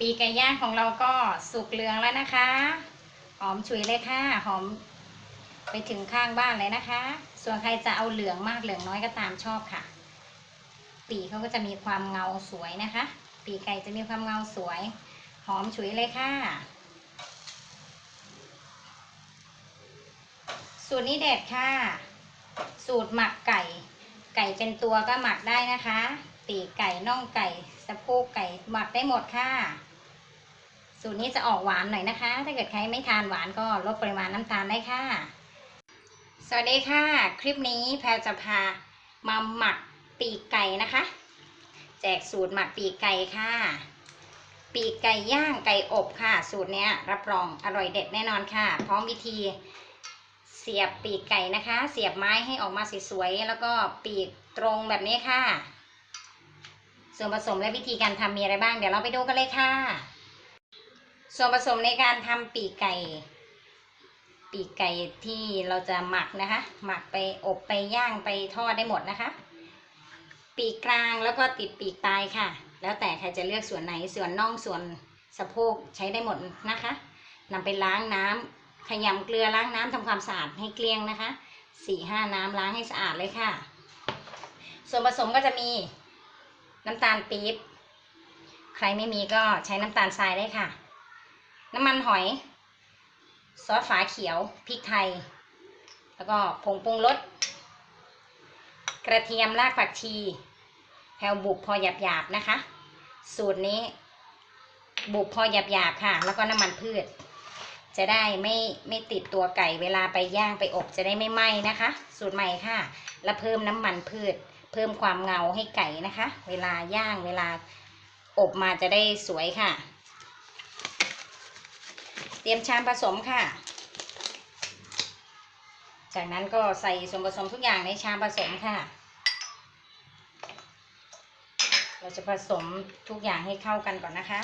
ปีไก่ย่างของเราก็สุกเหลืองแล้วนะคะ หอมฉุยเลยค่ะ หอมไปถึงข้างบ้านเลยนะคะ ส่วนใครจะเอาเหลืองมากเหลืองน้อยก็ตามชอบค่ะ ปีเขาก็จะมีความเงาสวยนะคะ ปีไก่จะมีความเงาสวย หอมฉุยเลยค่ะ สูตรนี้เด็ดค่ะ สูตรหมักไก่ ไก่เป็นตัวก็หมักได้นะคะ ปีกไก่น่องไก่ สะโพกไก่หมักได้หมดค่ะ สูตรนี้จะออกหวานหน่อยนะคะ ถ้าเกิดใครไม่ทานหวานก็ลดปริมาณน้ำตาลได้ค่ะ สวัสดีค่ะ คลิปนี้แพรจะพามาหมักปีกไก่นะคะ แจกสูตรหมักปีกไก่ค่ะ ปีกไก่ย่างไก่อบค่ะ สูตรนี้รับรองอร่อยเด็ดแน่นอนค่ะ พร้อมวิธีเสียบปีกไก่นะคะ เสียบไม้ให้ออกมาสวยๆแล้วก็ปีกตรงแบบนี้ค่ะ ส่วนผสมและวิธีการทำมีอะไรบ้าง เดี๋ยวเราไปดูกันเลยค่ะ ส่วนผสมในการทำปีกไก่ ปีกไก่ที่เราจะหมักนะคะ หมักไปอบไปย่างไปทอดได้หมดนะคะ ปีกกลางแล้วก็ติดปีกปลายค่ะ แล้วแต่ใครจะเลือกส่วนไหนส่วนน่องส่วนสะโพกใช้ได้หมดนะคะนำไปล้างน้ำขยำเกลือล้างน้ำทำความสะอาดให้เกลี้ยงนะคะสี่ห้าน้ำล้างให้สะอาดเลยค่ะ ส่วนผสมก็จะมีน้ำตาลปี๊บ ใครไม่มีก็ใช้น้ำตาลทรายได้ค่ะ น้ำมันหอย ซอสฝาเขียวพริกไทย แล้วก็ผงปรุงรสกระเทียมรากผักชีแพลวบุบพอหยาบๆนะคะ สูตรนี้ บุบพอหยาบๆค่ะ แล้วก็น้ำมันพืช จะได้ไม่ไม่ติดตัวไก่เวลาไปย่างไปอบจะได้ไม่ไหม้นะคะ สูตรใหม่ค่ะ แล้วเพิ่มน้ำมันพืช เพิ่มความเงาให้ไก่นะคะ เวลาย่างเวลาอบมาจะได้สวยค่ะ เตรียมชามผสมค่ะ จากนั้นก็ใส่ส่วนผสมทุกอย่างในชามผสมค่ะ เราจะผสมทุกอย่างให้เข้ากันก่อนนะคะ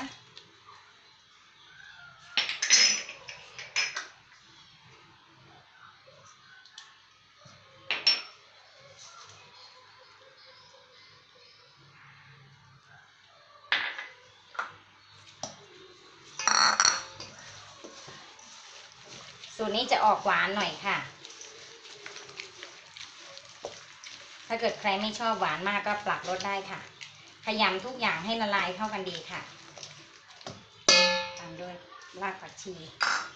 สูตรนี้จะออกหวานหน่อยค่ะ ถ้าเกิดใครไม่ชอบหวานมากก็ปรับลดได้ค่ะ ขยำทุกอย่างให้ละลายเข้ากันดีค่ะ ตามด้วยรากผักชี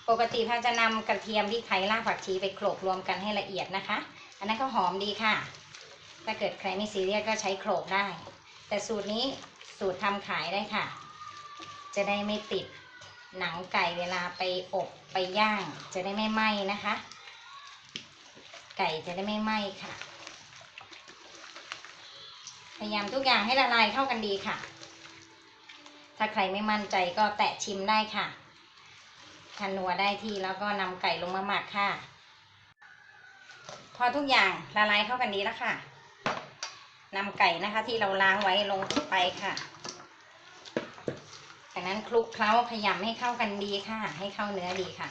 ปกติถ้าจะนำกระเทียมพริกไทยรากผักชีไปโขลกรวมกันให้ละเอียดนะคะ อันนั้นก็หอมดีค่ะ ถ้าเกิดใครไม่ซีเรียสก็ใช้โขลกได้ แต่สูตรนี้สูตรทำขายได้ค่ะ จะได้ไม่ติด หนังไก่เวลาไปอบไปย่างจะได้ไม่ไหม้นะคะ ไก่จะได้ไม่ไหม้ค่ะ พยายามทุกอย่างให้ละลายเข้ากันดีค่ะ ถ้าใครไม่มั่นใจก็แตะชิมได้ค่ะทันนัวได้ที่แล้วก็นำไก่ลงมาหมักค่ะ พอทุกอย่างละลายเข้ากันดีแล้วค่ะนำไก่นะคะที่เราล้างไว้ลงไปค่ะ จากนั้นคลุกเคล้าขยำให้เข้ากันดีค่ะ ให้เข้าเนื้อดีค่ะ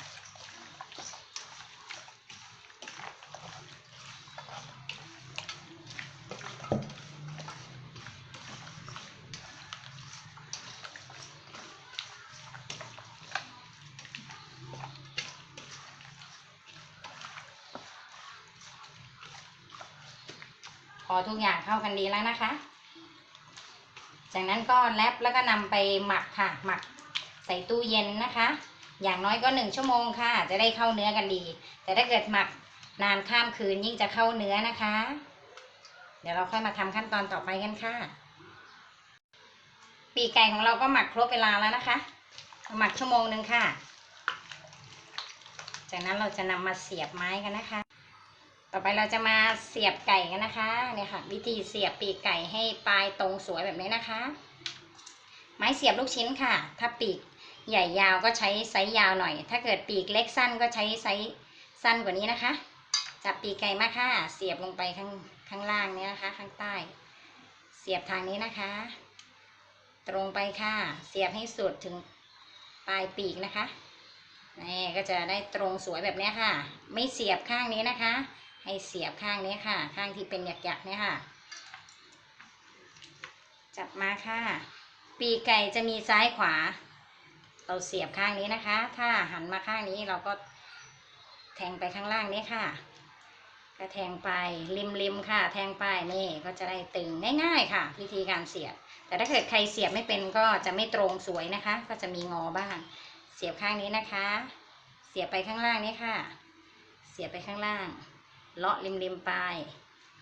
พอทุกอย่างเข้ากันดีแล้วนะคะ จากนั้นก็แรปแล้วก็นำไปหมักค่ะ หมักใส่ตู้เย็นนะคะ อย่างน้อยก็หนึ่งชั่วโมงค่ะ จะได้เข้าเนื้อกันดี แต่ถ้าเกิดหมักนานข้ามคืนยิ่งจะเข้าเนื้อนะคะ เดี๋ยวเราค่อยมาทำขั้นตอนต่อไปกันค่ะ ปีกไก่ของเราก็หมักครบเวลาแล้วนะคะหมักชั่วโมงหนึ่งค่ะ จากนั้นเราจะนำมาเสียบไม้กันนะคะ ต่อไปเราจะมาเสียบไก่กันนะคะเนี่ยค่ะ วิธีเสียบปีกไก่ให้ปลายตรงสวยแบบนี้นะคะ ไม้เสียบลูกชิ้นค่ะ ถ้าปีกใหญ่ยาวก็ใช้ไซส์ยาวหน่อย ถ้าเกิดปีกเล็กสั้นก็ใช้ไซส์สั้นกว่านี้นะคะ จับปีกไก่มาค่ะ เสียบลงไปข้างข้างล่างเนี่ยนะคะ ข้างใต้ เสียบทางนี้นะคะ ตรงไปค่ะ เสียบให้สุดถึงปลายปีกนะคะนี่ก็จะได้ตรงสวยแบบนี้ค่ะ ไม่เสียบข้างนี้นะคะ ให้เสียบข้างนี้ค่ะ ข้างที่เป็นหยักๆเนี่ยค่ะ จับมาค่ะ ปีกไก่จะมีซ้ายขวา เราเสียบข้างนี้นะคะ ถ้าหันมาข้างนี้เราก็แทงไปข้างล่างนี้ค่ะก็แทงไปริมริมๆค่ะ แทงไปนี่ก็จะได้ตึงง่ายๆค่ะ วิธีการเสียบ แต่ถ้าเกิดใครเสียบไม่เป็นก็จะไม่ตรงสวยนะคะ ก็จะมีงอบ้าง เสียบข้างนี้นะคะ เสียบไปข้างล่างนี้ค่ะ เสียบไปข้างล่าง เลาะริมๆไป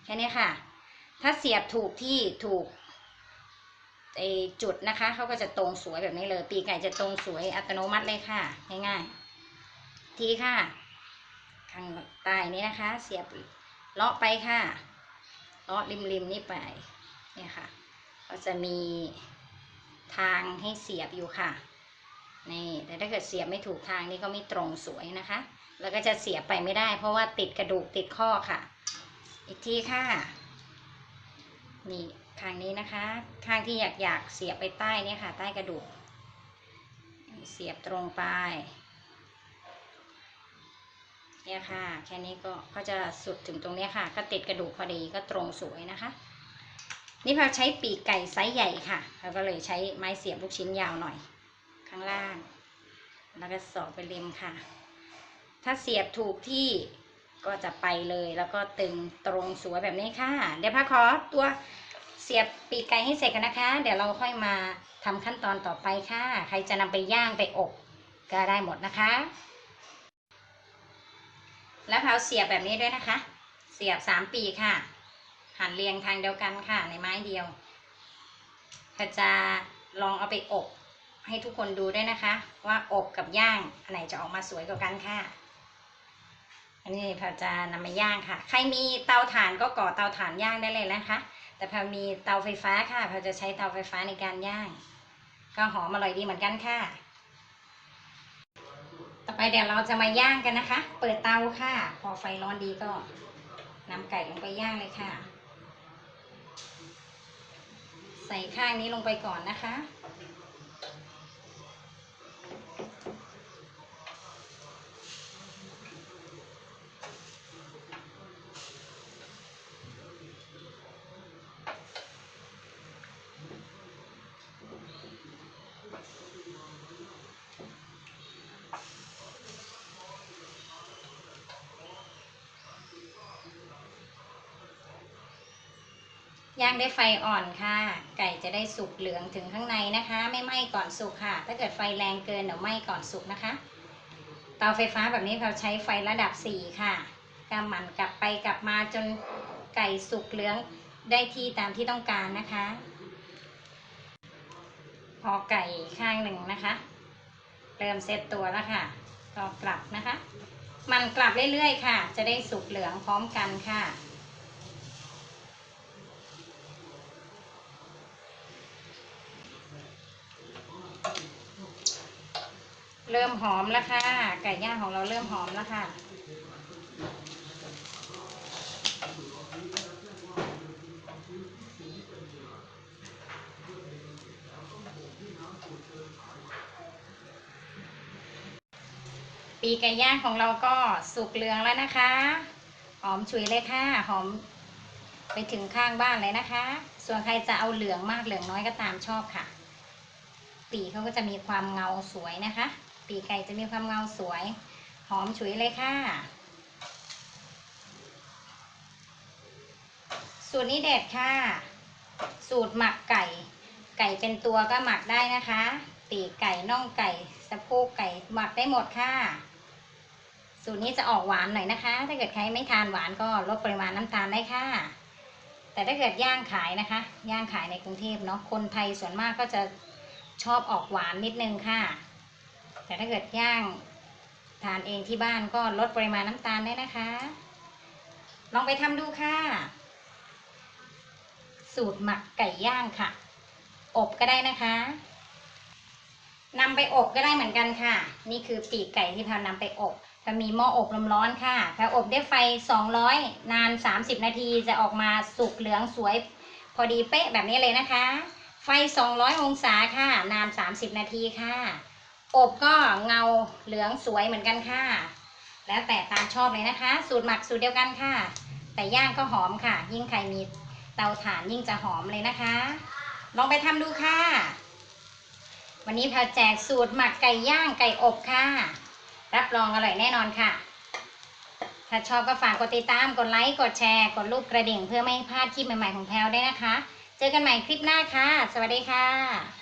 แค่นี้ค่ะ ถ้าเสียบถูกที่ถูกไอจุดนะคะเขาก็จะตรงสวยแบบนี้เลย ปีกไก่จะตรงสวยอัตโนมัติเลยค่ะ ง่ายๆ ทีค่ะ ข้างใต้นี้นะคะ เสียบเลาะไปค่ะเลาะริมริมๆนี่ไปเนี่ยค่ะ ก็จะมีทางให้เสียบอยู่ค่ะนี่แต่ถ้าเกิดเสียบไม่ถูกทางนี่ก็ไม่ตรงสวยนะคะ แล้วก็จะเสียบไปไม่ได้ เพราะว่าติดกระดูกติดข้อค่ะ อีกทีค่ะ นี่ข้างนี้นะคะ ข้างที่อยากอยากเสียบไปใต้เนี่ยค่ะ ใต้กระดูก เสียบตรงไปเนี่ยค่ะ แค่นี้ก็ก็จะสุดถึงตรงเนี้ยค่ะ ก็ติดกระดูกพอดีก็ตรงสวยนะคะ นี่พอใช้ปีกไก่ไซส์ใหญ่ค่ะเราก็เลยใช้ไม้เสียบลูกชิ้นยาวหน่อย ข้างล่าง แล้วก็สอดไปริมค่ะ ถ้าเสียบถูกที่ก็จะไปเลยแล้วก็ตึงตรงสวยแบบนี้ค่ะ เดี๋ยวพาขอตัวเสียบปีกไก่ให้เสร็จกันนะคะ เดี๋ยวเราค่อยมาทำขั้นตอนต่อไปค่ะ ใครจะนำไปย่างไปอบก็ได้หมดนะคะ แล้วเผาเสียบแบบนี้ด้วยนะคะ เสียบสามปีค่ะ หันเรียงทางเดียวกันค่ะ ในไม้เดียวก็จะลองเอาไปอบให้ทุกคนดูด้วยนะคะ ว่าอบกับย่างอันไหนจะออกมาสวยกว่ากันค่ะ อันนี้พอจะนำมาย่างค่ะ ใครมีเตาถ่านก็ก่อเตาถ่านย่างได้เลยนะคะ แต่พอมีเตาไฟฟ้าค่ะพอจะใช้เตาไฟฟ้าในการย่าง ก็หอมอร่อยดีเหมือนกันค่ะ ต่อไปเดี๋ยวเราจะมาย่างกันนะคะ เปิดเตาค่ะ พอไฟร้อนดีก็นำไก่ลงไปย่างเลยค่ะ ใส่ข้างนี้ลงไปก่อนนะคะ ย่างด้วยไฟอ่อนค่ะ ไก่จะได้สุกเหลืองถึงข้างในนะคะ ไม่ไหม้ก่อนสุกค่ะ ถ้าเกิดไฟแรงเกินเดี๋ยวไหม้ก่อนสุกนะคะ เตาไฟฟ้าแบบนี้เราใช้ไฟระดับ 4 ค่ะกำหมันกลับไปกลับมาจนไก่สุกเหลืองได้ที่ตามที่ต้องการนะคะ พอไก่ข้างหนึ่งนะคะ เริ่มเซตตัวแล้วค่ะก็กลับนะคะ มันกลับเรื่อยๆค่ะ จะได้สุกเหลืองพร้อมกันค่ะ เริ่มหอมแล้วค่ะ ไก่ย่างของเราเริ่มหอมแล้วค่ะ ปีไก่ย่างของเราก็สุกเหลืองแล้วนะคะ หอมฉุยเลยค่ะ หอมไปถึงข้างบ้านเลยนะคะ ส่วนใครจะเอาเหลืองมากเหลืองน้อยก็ตามชอบค่ะ ปีเขาก็จะมีความเงาสวยนะคะ ปีกไก่จะมีความเงาสวย หอมฉุยเลยค่ะ สูตรนี้เด็ดค่ะ สูตรหมักไก่ ไก่เป็นตัวก็หมักได้นะคะ ปีกไก่น่องไก่สะโพกไก่หมักได้หมดค่ะ สูตรนี้จะออกหวานหน่อยนะคะ ถ้าเกิดใครไม่ทานหวานก็ลดปริมาณน้ำตาลได้ค่ะ แต่ถ้าเกิดย่างขายนะคะ ย่างขายในกรุงเทพเนาะคนไทยส่วนมากก็จะชอบออกหวานนิดนึงค่ะ แต่ถ้าเกิดย่างทานเองที่บ้านก็ลดปริมาณน้ำตาลได้นะคะ ลองไปทำดูค่ะ สูตรหมักไก่ย่างค่ะ อบก็ได้นะคะนำไปอบก็ได้เหมือนกันค่ะ นี่คือปีกไก่ที่แพรวนำไปอบแพรมีหม้ออบลมร้อนค่ะแพรอบด้วยไฟ 200 นาน 30 นาทีจะออกมาสุกเหลืองสวย พอดีเป๊ะแบบนี้เลยนะคะ ไฟ 200 องศาค่ะ นาน 30 นาทีค่ะ อบก็เงาเหลืองสวยเหมือนกันค่ะ แล้วแต่ตามชอบเลยนะคะ สูตรหมักสูตรเดียวกันค่ะ แต่ย่างก็หอมค่ะ ยิ่งใครมีเตาถ่านยิ่งจะหอมเลยนะคะ ลองไปทำดูค่ะ วันนี้แพลวแจกสูตรหมักไก่ย่างไก่อบค่ะ รับรองอร่อยแน่นอนค่ะ ถ้าชอบก็ฝากกดติดตาม กดไลค์ กดแชร์ กดรูปกระดิ่งเพื่อไม่ให้พลาดคลิปใหม่ๆของแพลวได้วยนะคะ เจอกันใหม่คลิปหน้าค่ะ สวัสดีค่ะ